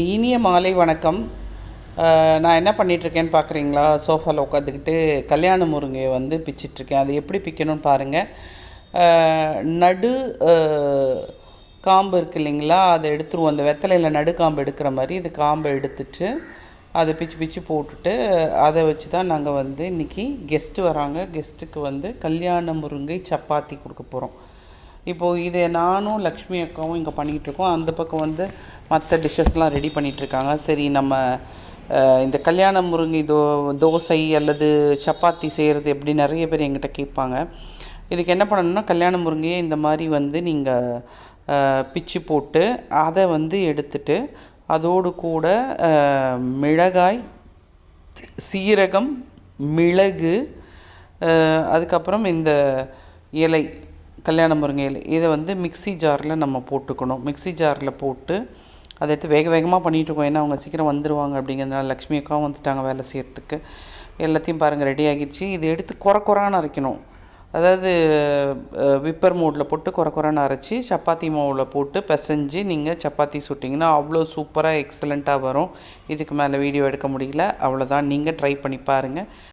இனிய மாலை வணக்கம். நான் என்ன பண்ணிகிட்ருக்கேன்னு பார்க்குறீங்களா சோஃபாவில் உட்காந்துக்கிட்டு கல்யாண முருங்கையை வந்து பிச்சிட்ருக்கேன். அது எப்படி பிக்கணும்னு பாருங்கள் நடு காம்பு இருக்கு இல்லைங்களா? அதை எடுத்துருவோம். அந்த வெத்தலையில் நடு காம்பு எடுக்கிற மாதிரி இது காம்பை எடுத்துட்டு அதை பிச்சு பிச்சு போட்டுட்டு அதை வச்சு தான் நாங்கள் வந்து இன்றைக்கி கெஸ்ட்டு வராங்க. கெஸ்ட்டுக்கு வந்து கல்யாண முருங்கை சப்பாத்தி கொடுக்க போகிறோம் இப்போது இதை நானும் லக்ஷ்மி அக்காவும் இங்கே பண்ணிகிட்டு இருக்கோம். அந்த பக்கம் வந்து மற்ற டிஷ்ஷஸ்லாம் ரெடி பண்ணிகிட்ருக்காங்க சரி நம்ம இந்த கல்யாண முருங்கை தோ தோசை அல்லது சப்பாத்தி செய்கிறது எப்படி நிறைய பேர் எங்கிட்ட கேட்பாங்க. இதுக்கு என்ன பண்ணணும்னா கல்யாண முருங்கையை இந்த மாதிரி வந்து நீங்கள் பிச்சு போட்டு அதை வந்து எடுத்துட்டு அதோடு கூட மிளகாய் சீரகம் மிளகு அதுக்கப்புறம் இந்த இலை கல்யாண முருங்கை இலை இதை வந்து மிக்ஸி ஜாரில் நம்ம போட்டுக்கணும். மிக்ஸி ஜாரில் போட்டு அதை எடுத்து வேக வேகமாக பண்ணிகிட்ருக்கோம் ஏன்னா அவங்க சீக்கிரம் வந்துடுவாங்க அப்படிங்கிறதுனால லக்ஷ்மி அக்காவும் வந்துட்டாங்க வேலை செய்கிறதுக்கு எல்லாத்தையும் பாருங்கள் ரெடி ஆகிடுச்சு. இதை எடுத்து குறை குறான்னு அரைக்கணும். அதாவது விப்பர் மோடில் போட்டு குறை குறைன்னு அரைச்சி சப்பாத்தி மாவில் போட்டு பிசைஞ்சு நீங்கள் சப்பாத்தி சுட்டிங்கன்னா அவ்வளோ சூப்பராக எக்ஸலண்ட்டாக வரும். இதுக்கு மேலே வீடியோ எடுக்க முடியல. அவ்வளோதான் நீங்கள் ட்ரை பண்ணி பாருங்கள்